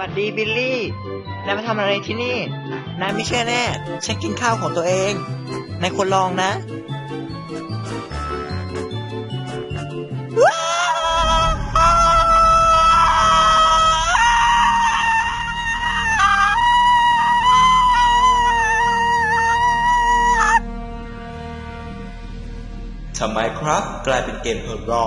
วัดดีบิลลี่ นายมาทำอะไรที่นี่ นายไม่เชื่อแน่ฉันกินข้าวของตัวเอง นายควรลองนะ ทำไมครับ กลายเป็นเกมเฮอร์รอ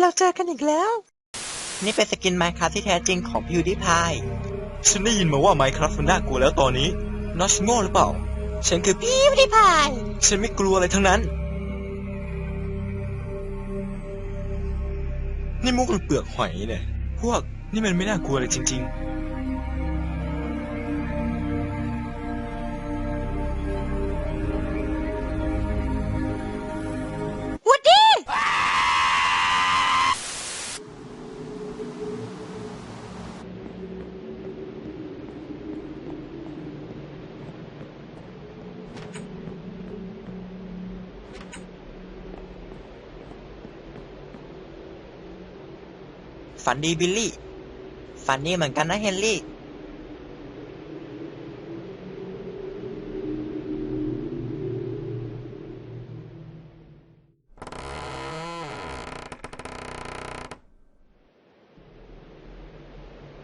เราเจอกันอีกแล้ว นี่เป็นสกินไมค์ครับที่แท้จริงของ PewDiePie ฉันได้ยินมาว่าไมครับมันน่ากลัวแล้วตอนนี้นอชโง่หรือเปล่า ฉันคือ PewDiePie ฉันไม่กลัวอะไรทั้งนั้น นี่มุกหรือเปลือกหอยเนี่ย พวกนี่มันไม่น่ากลัวเลยจริงวู ฝันดีบิลลี่ ฝันดีเหมือนกันนะเฮนรี่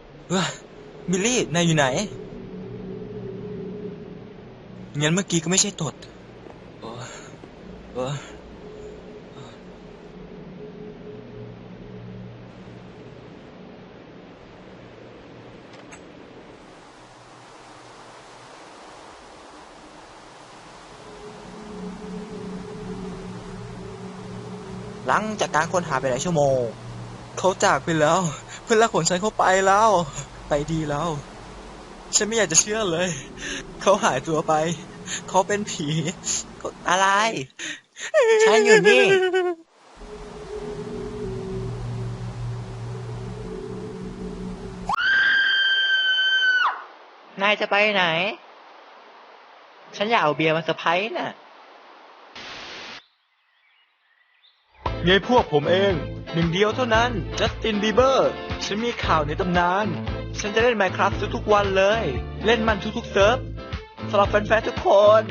ๆเอ้อบิลลี่นายอยู่ไหนงั้นเมื่อกี้ก็ไม่ใช่ตดโอ้โอ้ หลังจากการค้นหาไปหลายชั่วโมง เขาจากไปแล้ว เพื่อนรักของฉันเขาไปแล้ว ไปดีแล้ว ฉันไม่อยากจะเชื่อเลย เขาหายตัวไป เขาเป็นผี อะไร ฉันอยู่นี่นายจะไปไหน ฉันอยากเอาเบียร์มาเซอร์ไพรส์น่ะ ไงพวกผมเอง หนึ่งเดียวเท่านั้นจัสตินบีเบอร์ฉันมีข่าวในตำนาน ฉันจะเล่นไม n e c r a f t ทุกๆวันเลย เล่นมันทุกๆเซิร์ฟสำหรับแฟนๆทุกคน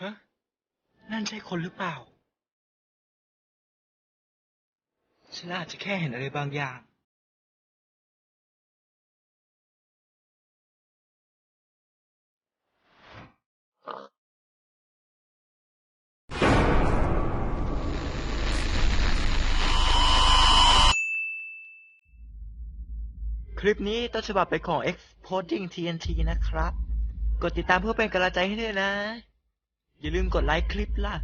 ฮะ นั่นใช่คนหรือเปล่า ฉันอาจจะแค่เห็นอะไรบางอย่าง คลิปนี้ต้นฉบับไปของ Exporting TNT นะครับ กดติดตามเพื่อเป็นกำลังใจให้ด้วยนะ อย่าลืมกดไลค์คลิปล่ะ